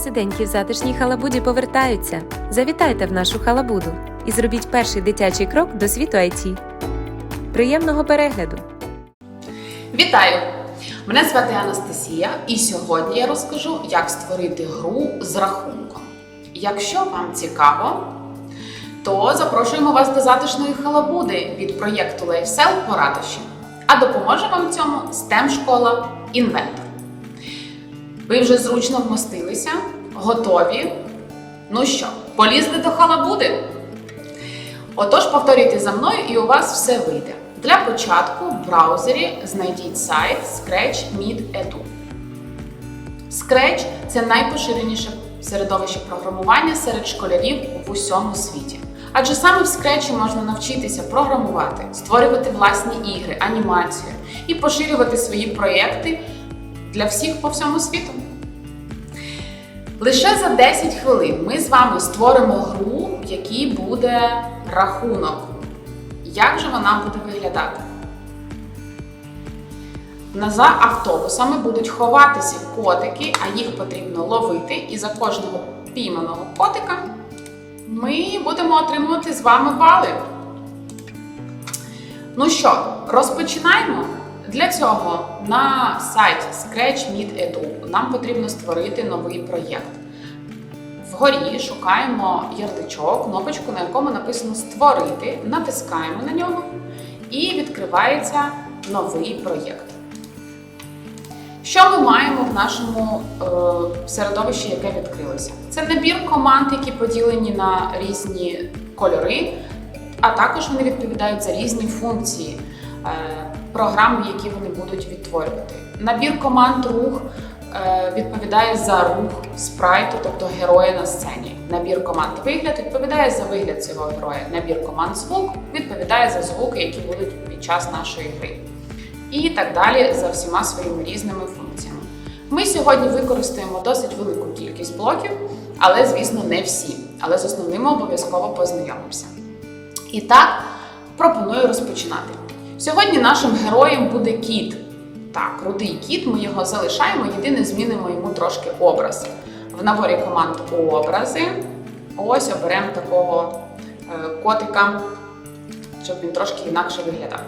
посиденьки в затишній халабуді повертаються. Завітайте в нашу халабуду і зробіть перший дитячий крок до світу IT. Приємного перегляду! Вітаю! Мене звати Анастасія, і сьогодні я розкажу, як створити гру з рахунком. Якщо вам цікаво, то запрошуємо вас до затишної халабуди від проєкту LifeSell Порадощі. А допоможе вам в цьому STEM школа Інвентор. Ви вже зручно вмостилися, готові. Ну що, полізли до халабуди? Отож, повторюйте за мною, і у вас все вийде. Для початку в браузері знайдіть сайт Scratch Meet Edu. Scratch – це найпоширеніше середовище програмування серед школярів в усьому світі. Адже саме в Scratch можна навчитися програмувати, створювати власні ігри, анімацію і поширювати свої проєкти для всіх по всьому світу. Лише за 10 хвилин ми з вами створимо гру, в якій буде рахунок. Як же вона буде виглядати? За автобусами будуть ховатися котики, а їх потрібно ловити. І за кожного пійманого котика ми будемо отримувати з вами бали. Ну що, розпочинаємо? Для цього на сайті Scratch нам потрібно створити новий проєкт. Вгорі шукаємо ярличок, кнопочку, на якому написано Створити, натискаємо на нього і відкривається новий проєкт. Що ми маємо в нашому е, середовищі, яке відкрилося? Це набір команд, які поділені на різні кольори, а також вони відповідають за різні функції е, програм, які вони будуть відтворювати. Набір команд рух е, відповідає за рух спрайту, тобто героя на сцені. Набір команд вигляд відповідає за вигляд цього героя. Набір команд звук відповідає за звуки, які будуть під час нашої гри. І так далі за всіма своїми різними функціями. Ми сьогодні використаємо досить велику кількість блоків, але, звісно, не всі. Але з основними обов'язково познайомимося. І так, пропоную розпочинати. Сьогодні нашим героєм буде кіт. Так, рудий кіт, ми його залишаємо, єдине змінимо йому трошки образ. В наборі команд образи. Ось оберемо такого е, котика, щоб він трошки інакше виглядав.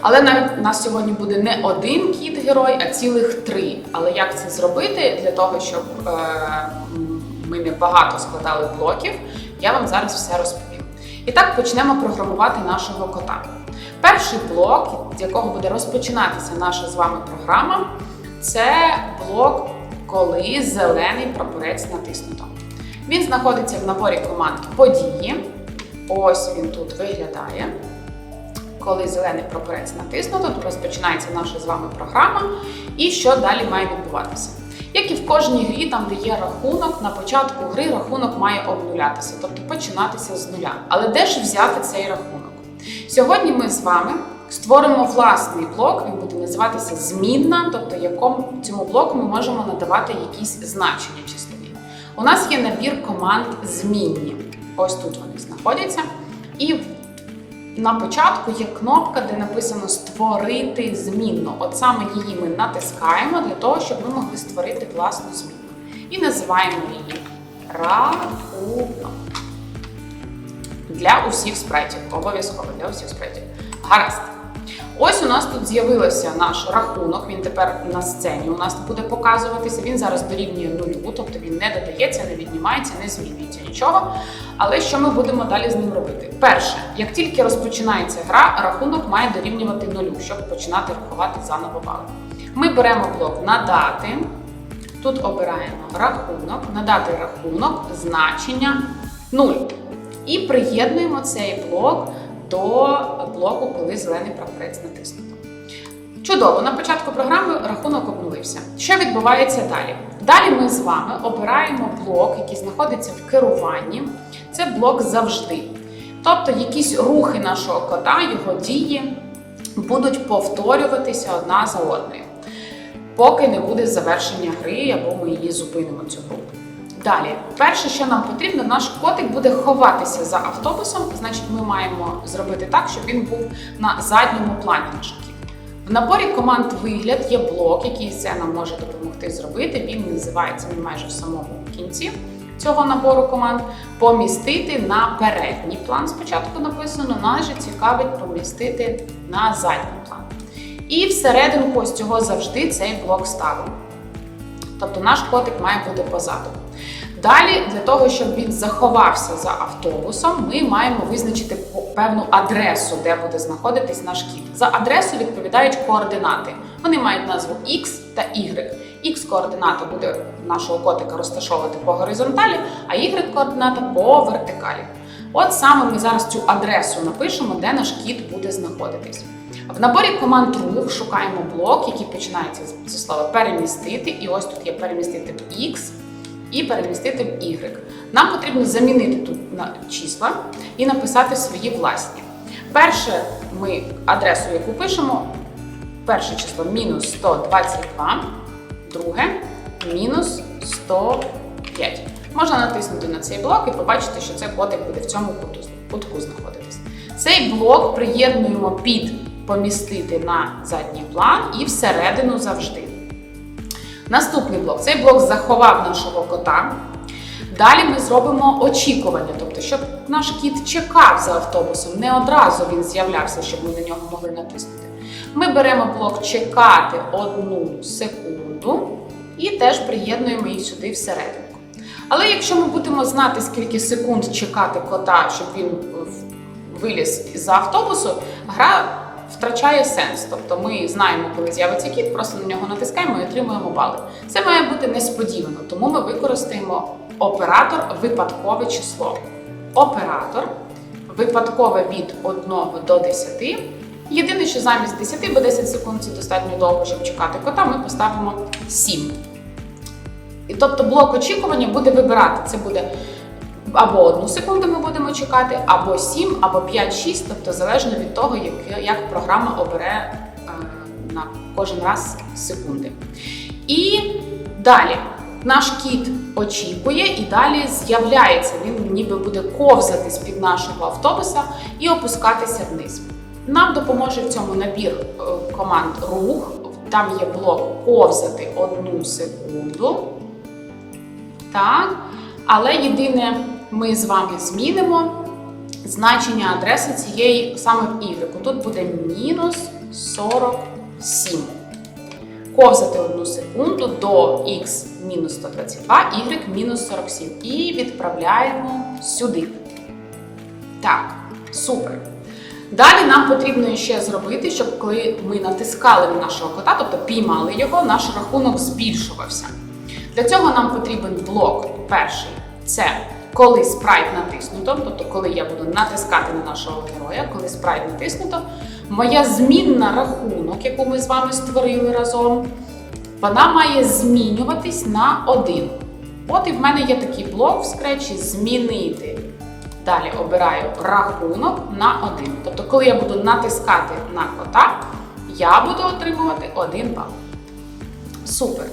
Але навіть у нас сьогодні буде не один кіт-герой, а цілих три. Але як це зробити для того, щоб е, ми не багато складали блоків, я вам зараз все розповім. І так почнемо програмувати нашого кота. Перший блок, з якого буде розпочинатися наша з вами програма, це блок, коли зелений прапорець натиснуто. Він знаходиться в наборі команд події. Ось він тут виглядає. Коли зелений прапорець натиснуто, то розпочинається наша з вами програма. І що далі має відбуватися? Як і в кожній грі, там де є рахунок, на початку гри рахунок має обнулятися, тобто починатися з нуля. Але де ж взяти цей рахунок? Сьогодні ми з вами створимо власний блок, він буде називатися Змінна, тобто якому цьому блоку ми можемо надавати якісь значення числові. У нас є набір команд змінні. Ось тут вони знаходяться. І на початку є кнопка, де написано Створити змінну. От саме її ми натискаємо для того, щоб ми могли створити власну змінну. І називаємо її рахунок. Для усіх спрайтів. Обов'язково для усіх спрайтів. Гаразд. Ось у нас тут з'явився наш рахунок, він тепер на сцені у нас буде показуватися. Він зараз дорівнює нулю, тобто він не додається, не віднімається, не змінюється нічого. Але що ми будемо далі з ним робити? Перше, як тільки розпочинається гра, рахунок має дорівнювати нулю, щоб починати рахувати заново бали. Ми беремо блок надати. Тут обираємо рахунок, надати рахунок, значення 0. І приєднуємо цей блок до блоку, коли зелений прапорець натиснуто. Чудово, на початку програми рахунок обнулився. Що відбувається далі? Далі ми з вами обираємо блок, який знаходиться в керуванні. Це блок завжди. Тобто якісь рухи нашого кота, його дії будуть повторюватися одна за одною, поки не буде завершення гри або ми її зупинимо цю гру. Далі, перше, що нам потрібно, наш котик буде ховатися за автобусом. Значить, ми маємо зробити так, щоб він був на задньому плані наш кіт. В наборі команд вигляд є блок, який це нам може допомогти зробити. Він називається він майже в самому кінці цього набору команд. Помістити на передній план. Спочатку написано, нас же цікавить помістити на задній план. І всерединку ось цього завжди цей блок ставимо. Тобто наш котик має бути позаду. Далі, для того, щоб він заховався за автобусом, ми маємо визначити певну адресу, де буде знаходитись наш кіт. За адресу відповідають координати. Вони мають назву X та Y. X координата буде нашого котика розташовувати по горизонталі, а Y координата по вертикалі. От саме ми зараз цю адресу напишемо, де наш кіт буде знаходитись. В наборі команд рух шукаємо блок, який починається зі слова перемістити, і ось тут є перемістити X і перемістити в Y. Нам потрібно замінити тут на числа і написати свої власні. Перше ми адресу, яку пишемо, перше число мінус 122, друге мінус 105. Можна натиснути на цей блок і побачити, що цей котик буде в цьому кутку знаходитись. Цей блок приєднуємо під помістити на задній план і всередину завжди. Наступний блок. Цей блок заховав нашого кота. Далі ми зробимо очікування, тобто, щоб наш кіт чекав за автобусом, не одразу він з'являвся, щоб ми на нього могли натиснути. Ми беремо блок чекати одну секунду і теж приєднуємо її сюди всерединку. Але якщо ми будемо знати, скільки секунд чекати кота, щоб він виліз з автобусу, гра втрачає сенс. Тобто ми знаємо, коли з'явиться кіт, просто на нього натискаємо і отримуємо бали. Це має бути несподівано, тому ми використаємо оператор випадкове число. Оператор випадкове від 1 до 10. Єдине, що замість 10, бо 10 секунд це достатньо довго, щоб чекати кота, ми поставимо 7. І тобто блок очікування буде вибирати. Це буде або одну секунду ми будемо чекати, або 7, або 5-6, тобто залежно від того, як, як програма обере е, на кожен раз секунди. І далі наш кіт очікує і далі з'являється. Він ніби буде ковзати з-під нашого автобуса і опускатися вниз. Нам допоможе в цьому набір е, команд рух. Там є блок ковзати одну секунду. Так. Але єдине, ми з вами змінимо значення адреси цієї саме в Y. Тут буде мінус 47. Ковзати одну секунду до X мінус 122, Y мінус 47. І відправляємо сюди. Так, супер. Далі нам потрібно ще зробити, щоб коли ми натискали на нашого кота, тобто піймали його, наш рахунок збільшувався. Для цього нам потрібен блок перший це коли спрайт натиснуто, тобто коли я буду натискати на нашого героя, коли спрайт натиснуто, моя змінна рахунок, яку ми з вами створили разом, вона має змінюватись на 1. От і в мене є такий блок в скретчі змінити. Далі обираю рахунок на 1. Тобто, коли я буду натискати на кота, я буду отримувати 1 бал. Супер.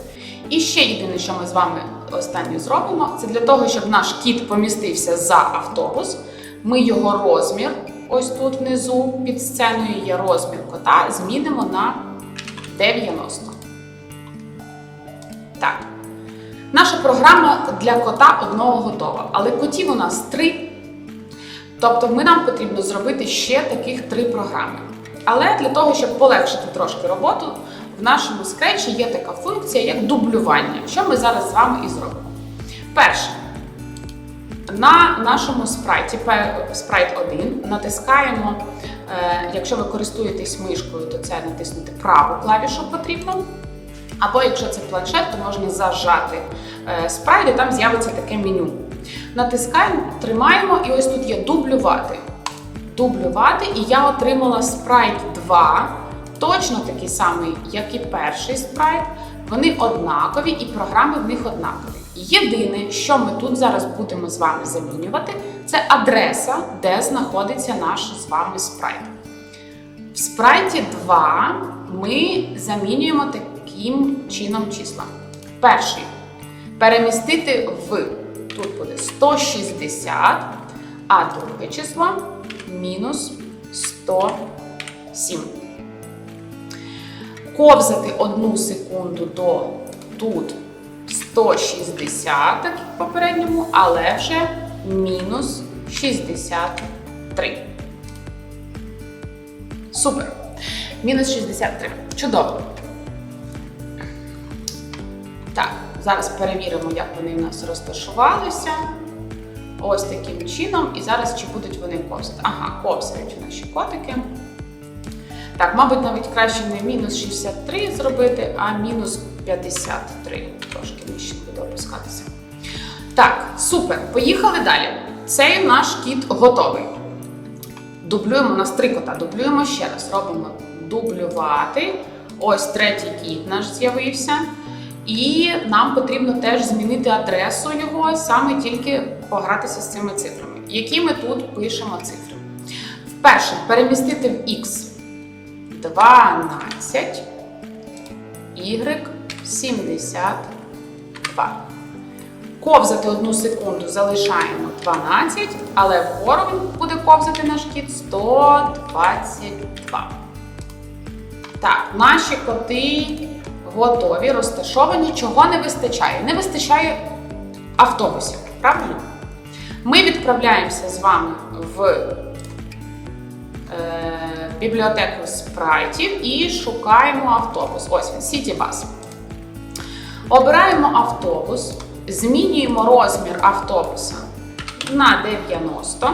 І ще єдине, що ми з вами останнє зробимо, це для того, щоб наш кіт помістився за автобус. Ми його розмір, ось тут внизу під сценою є розмір кота, змінимо на 90. Так. Наша програма для кота одного готова, але котів у нас три. Тобто ми нам потрібно зробити ще таких три програми. Але для того, щоб полегшити трошки роботу, в нашому скретчі є така функція, як дублювання, що ми зараз з вами і зробимо. Перше, на нашому спрайті, спрайт 1, натискаємо, е, якщо ви користуєтесь мишкою, то це натиснути праву клавішу потрібно. Або якщо це планшет, то можна зажати е, спрайт, і там з'явиться таке меню. Натискаємо, тримаємо, і ось тут є дублювати. Дублювати, і я отримала спрайт 2, точно такий самий, як і перший спрайт. Вони однакові і програми в них однакові. Єдине, що ми тут зараз будемо з вами замінювати, це адреса, де знаходиться наш з вами спрайт. В спрайті 2 ми замінюємо таким чином числа. Перший перемістити в тут буде 160, а друге число мінус 107. Ковзати одну секунду до тут 160, в попередньому, але вже мінус 63. Супер. Мінус 63. Чудово. Так, зараз перевіримо, як вони в нас розташувалися. Ось таким чином. І зараз чи будуть вони ковзати. Ага, ковзають наші котики. Так, мабуть, навіть краще не мінус 63 зробити, а мінус 53. Трошки нижче буде опускатися. Так, супер. Поїхали далі. Цей наш кіт готовий. Дублюємо у нас три кота. Дублюємо ще раз. Робимо дублювати. Ось третій кіт наш з'явився. І нам потрібно теж змінити адресу його, саме тільки погратися з цими цифрами. Які ми тут пишемо цифри? Вперше перемістити в X 12, Y 72. Ковзати одну секунду залишаємо 12, але вгору буде ковзати наш кіт 122. Так, наші коти готові, розташовані. Чого не вистачає? Не вистачає автобусів, правильно? Ми відправляємося з вами в е, бібліотеку спрайтів і шукаємо автобус. Ось він, City. Обираємо автобус, змінюємо розмір автобуса на 90.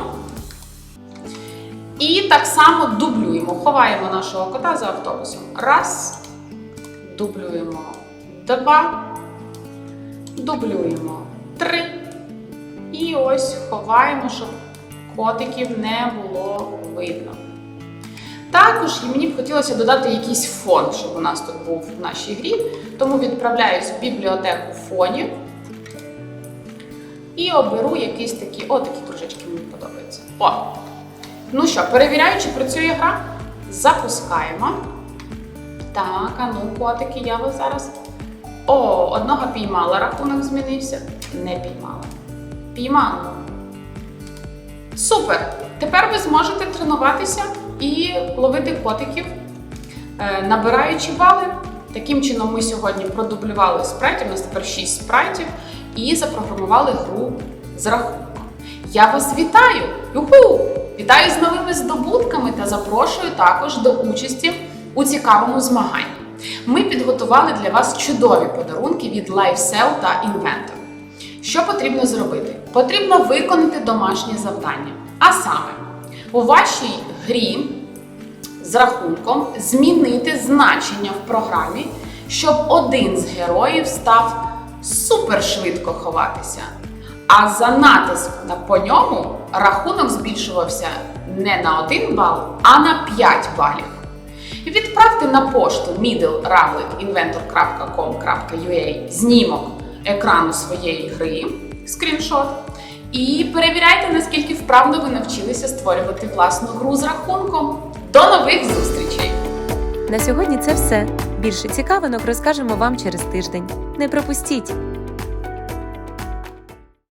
І так само дублюємо, ховаємо нашого кота за автобусом. Раз. Дублюємо два. Дублюємо три. І ось ховаємо, щоб котиків не було видно. Також і мені б хотілося додати якийсь фон, щоб у нас тут був в нашій грі. Тому відправляюсь в бібліотеку фонів і оберу якісь такі, о, такі кружечки мені подобаються. О! Ну що, перевіряю, чи працює гра, запускаємо. Так, а ну, котики, я вас зараз. О, одного піймала, рахунок змінився. Не піймала. Піймала. Супер! Тепер ви зможете тренуватися і ловити котиків, е, набираючи бали. Таким чином, ми сьогодні продублювали спрайтів, у нас тепер 6 спрайтів, і запрограмували гру з рахунком. Я вас вітаю! Юху! Вітаю з новими здобутками та запрошую також до участі у цікавому змаганні. Ми підготували для вас чудові подарунки від LifeSell та Inventor. Що потрібно зробити? Потрібно виконати домашнє завдання. А саме, у вашій грі з рахунком змінити значення в програмі, щоб один з героїв став супершвидко ховатися. А за натиск на по ньому рахунок збільшувався не на 1 бал, а на 5 балів. Відправте на пошту middle.inventor.com.ua знімок екрану своєї гри, скріншот, і перевіряйте, наскільки вправно ви навчилися створювати власну гру з рахунком. До нових зустрічей! На сьогодні це все. Більше цікавинок розкажемо вам через тиждень. Не пропустіть!